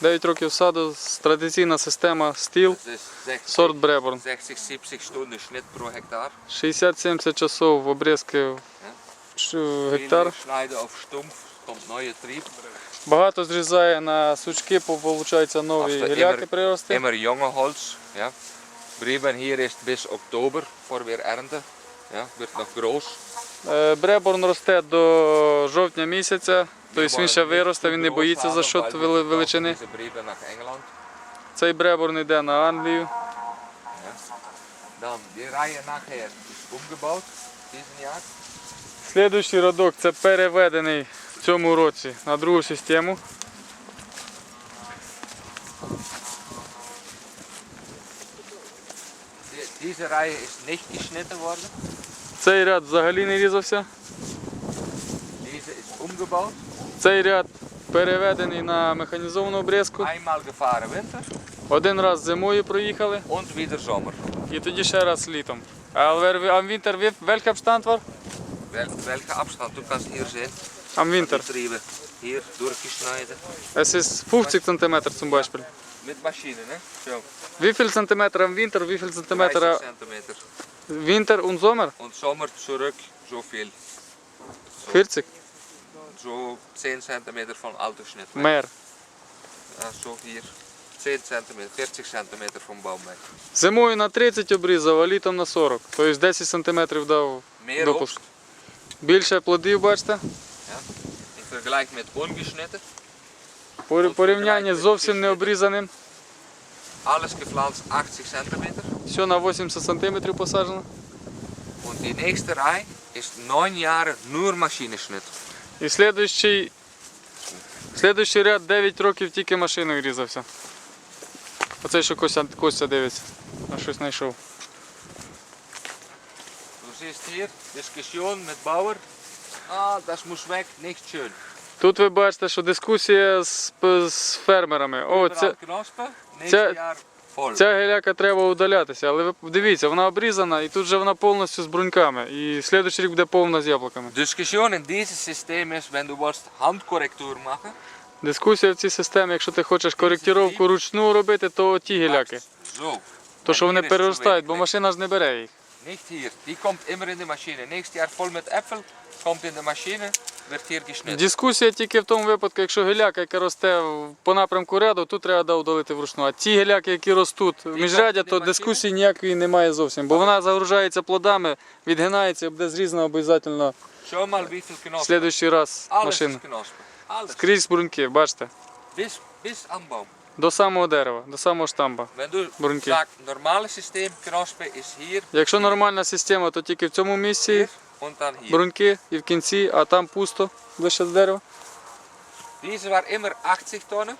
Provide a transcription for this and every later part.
9 років саду, традиційна система стіл, Het is 60, сорт Бреборн. 60, 70 stunden schnitt pro hectare. 60-70 часов обрізки в гектар. Багато зрізає на сучки, виходить нові гіляки прирости. Immer jonge Holz. Ja. Breben hier ist bis oktober voor weer ernte. Ja, wird groß. Е, Бреборн росте до жовтня місяця, тобто він ще виросте, він не боїться за що величини. Diese Breben nach Engeland. Цей Бреборн йде на Англію. Ja. Dan die Reihe nachher ist umgebaut, diesen Jahr. Слідуючий родок це переведений в цьому році на другу систему. Die, diese Reihe ist nicht geschnitten worden. Цей ряд взагалі не різався. Цей ряд переведений на механізовану обрізку. Winter Один раз зимою проїхали і тоді ще раз літом. В вінтер welcher Abstand war? Wel, welke afstand? Du kannst hier sehen. Am Winter. Hier durchgeschneiden. Es ist 50 cm zum Beispiel. Mit Maschine, ne? Wie viel Zentimeter am Winter, wie viel Zentimeter? 30 Zentimeter. Winter und Sommer? Und Sommer zurück so viel. 40? So 10 centimeter von Autoschnitt. weg. Mehr. Ja, so hier. 10 centimeter, 40 centimeter vom Baum weg. Зимою на 30 обрізав, а літом на 40. Тобто 10 см дав Meer допуск. Obst. Більше плодів, бачите? Ja. In met Порівняння з зовсім не обрізаним. Alles gepflanzt 80 centimeter. Все на 80 см посаджено. Und die nächste Reihe ist 9 Jahre nur Maschinenschnitt. І слідуючий, слідуючий ряд 9 років тільки машиною різався. Оцей, що Костя, Костя дивиться, а щось знайшов. Du siehst hier Diskussion mit Bauer. Ah, das muss weg, nicht schön. Тут ви бачите, що дискусія з, з фермерами. О, це, Voll. ця геляка треба удалятися, але ви дивіться, вона обрізана і тут же вона повністю з бруньками. І слідуючий рік буде повна з яблуками. Дискусія в цій системі, якщо ти хочеш коректировку ручну робити, то ті геляки. То що вони переростають, бо машина ж не бере їх. Nicht hier, die kommt immer in die Maschine. Nächstes Jahr voll mit Äpfel, kommt in die Maschine, hier. Дискусія тільки в тому випадку, якщо геляка, яка росте по напрямку ряду, тут треба удалити вручну. А ті геляки, які ростуть в міжрядя, то дискусії ніякої немає зовсім. Бо вона загружається плодами, відгинається буде зрізана обов'язково в слідуючий раз машина. Скрізь бруньки, бачите, до самого дерева, до самого штамба. Hier, Якщо нормальна система, то тільки в цьому місці und dann hier. бруньки і в кінці, а там пусто, ближче до дерева. Diese war immer 80 Tonnen.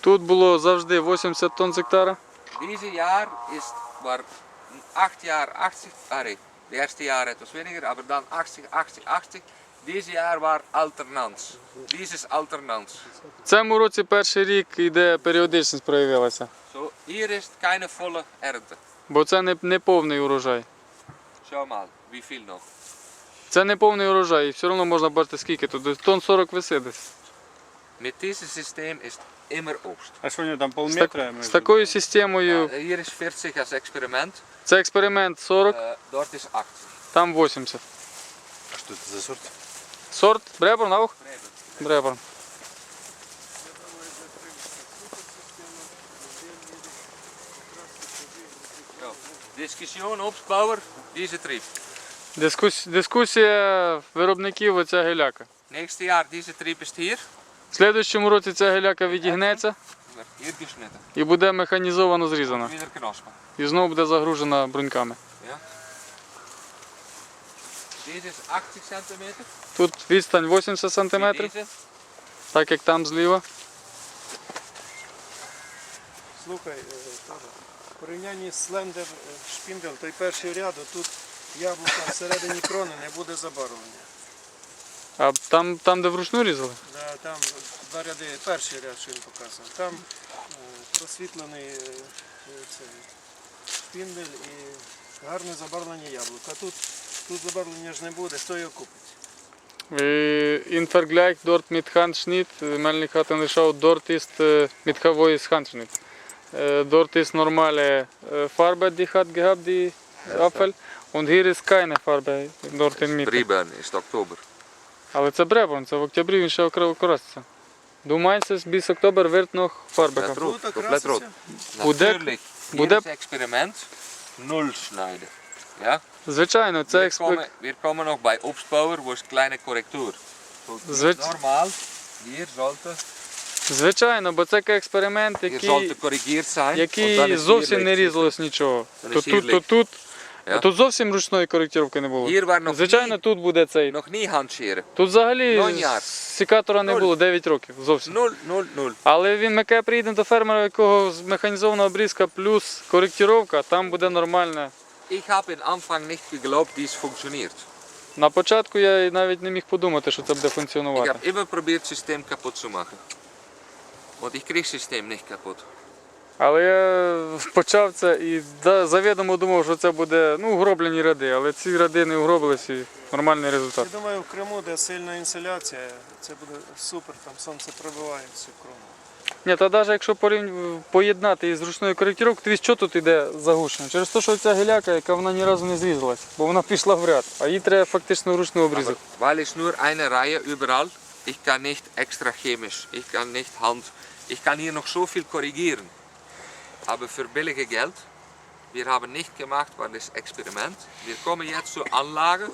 Тут було завжди 80 тонн з гектара. Dieses Jahr ist, war 8 Jahre 80, ah, nee, die erste Jahr etwas weniger, aber dann 80, 80, 80. Dieses Jahr war Alternanz. Dieses Alternanz. В цьому році перший рік іде періодичність проявилася. So, hier ist keine volle Ernte. Бо це не, не повний урожай. Schau mal, wie viel noch. Це не повний урожай, і все одно можна бачити скільки тут. Тонн 40 висить десь. Mit diesem System ist immer Obst. А що вони там З, полметра? з такою системою, hier ist 40 als Experiment, це експеримент 40, äh, dort ist 80. там 80. А що це за сорт? Сорт Бреборн, аух? Бреборн. So. Diskussion, Obstbauer, diese Trieb. Дискусія виробників оця геляка. Nächstes Jahr, diese Trieb ist hier. В слідуючому році ця геляка відігнеться hier geschnitten. і буде механізовано зрізана. Wieder Knospen. І знову буде загружена бруньками. Deze is 80 centimeter. Тут відстань 80 см, так як там зліва. Слухай, е, теж, в порівнянні з слендер е, шпіндель, той перший ряд, тут яблука всередині крони не буде забарвлення. А там, там де вручну різали? Да, там два ряди, перший ряд, що він показував. Там е, просвітлений е, цей шпіндель і гарне забарвлення яблука. Тут, тут забарвлення ж не буде, хто його купить. Äh, In Vergleich dort mit Handschnitt, Melnik hat angeschaut, dort ist äh, mit Havois Handschnitt. Äh, Dort ist normale äh, Farbe, die hat gehabt, die Apfel. Und hier ist keine Farbe, dort in Mitte. Bribern is het oktober. Але це бребон, це в октябрі він ще окремо краситься. Думається, bis октобер wird noch Farbe Тут compleet rood. краситься. Bude- Natuurlijk, hier experiment. Nul snijden. Ja? Звичайно, це експеримент. komen, we komen nog bij opspouwer, wo is kleine correctuur. Zwits- Normaal, hier sollte, Звичайно, бо це експеримент, який, який зовсім не різалось нічого. То тут, то тут. Ja. Тут зовсім ручної коректировки не було. Hier Звичайно, niet, тут буде цей. Тут взагалі Ноль яр. сікатора не Нуль. було 9 років зовсім. 0, 0, 0. Але він ми коли приїдемо до фермера, якого з- механізована обрізка плюс коректировка, там буде нормальне. Ik heb in Anfang nicht geglaubt, dies functioneert. На початку я навіть не міг подумати, що це буде Ik функціонувати. heb immer systeem kapot te maken. Want ik kreeg het systeem niet kapot. Але я почав це і завідомо думав, що це буде ну, угроблені ряди, але ці ряди не угробились і нормальний результат. Я думаю, в Криму, де сильна інсоляція, це буде супер, там сонце пробиває всю крону. Ні, та навіть якщо поєднати із ручною коректировкою, то що тут йде загущено? Через те, що ця гіляка, яка вона ні разу не зрізалась, бо вона пішла в ряд, а їй треба фактично вручну обрізати. weil es nur eine Reihe überall, ich kann nicht extra chemisch, ich kann nicht Hand, ich kann hier noch so viel korrigieren. Aber für billige Geld, wir haben nicht gemacht, war das Experiment. Wir kommen jetzt zur Anlage,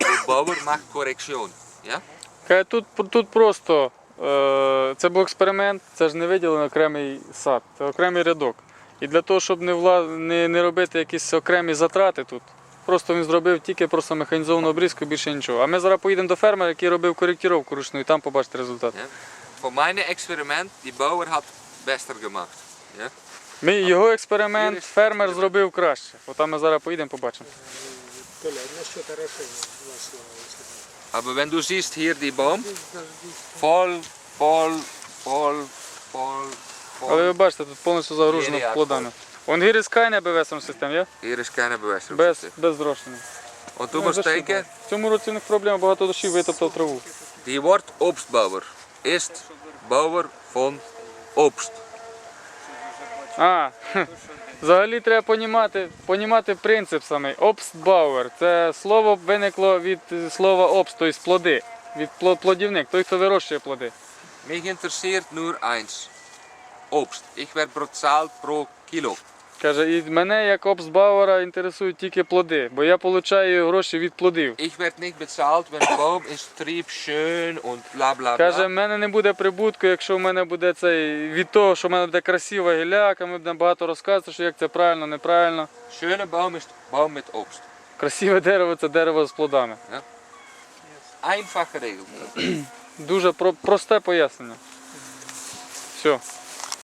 der Bauer macht Korrektion. Ja? Каже, тут, тут просто е, це був експеримент, це ж не виділений окремий сад, це окремий рядок. І для того, щоб не, вла... не, не робити якісь окремі затрати тут, просто він зробив тільки просто механізовану обрізку, більше нічого. А ми зараз поїдемо до фермера, який робив коректировку ручну, і там побачите результат. Ja? Voor mijn experiment, die Bauer had bester gemacht. Ja? Ми, його експеримент фермер зробив краще. Отам ми зараз поїдемо, побачимо. Aber wenn du siehst hier die Baum, voll, voll, voll, voll, Але ви voll. бачите, тут повністю загружено плодами. Он hier is keine bewässerungssystem, є? Hier is keine Без, bewässerung. без зрошення. Musst дощі denken, багато. В цьому році в них проблема багато дощів витоптав траву. die wordt Obstbauer. Ist Bauer von Obst. А, взагалі треба понімати, понімати принцип самий. Обстбауер. Це слово виникло від слова обст, тобто плоди. Від плодівник, той, хто вирощує плоди. Mich interessiert nur eins. Obst. Ich werde bezahlt pro Kilo. Каже, і мене як обстбауера інтересують тільки плоди, бо я отримую гроші від плодів. Ich werde nicht bezahlt, wenn der Baum ist trieb schön und bla bla Каже, в мене не буде прибутку, якщо в мене буде цей від того, що в мене буде красива гіляка, ми будемо багато розказувати, що як це правильно, неправильно. Schöne Baum ist Baum mit Obst. Красиве дерево це дерево з плодами. Einfach geregeld. Дуже про- просте пояснення. Все.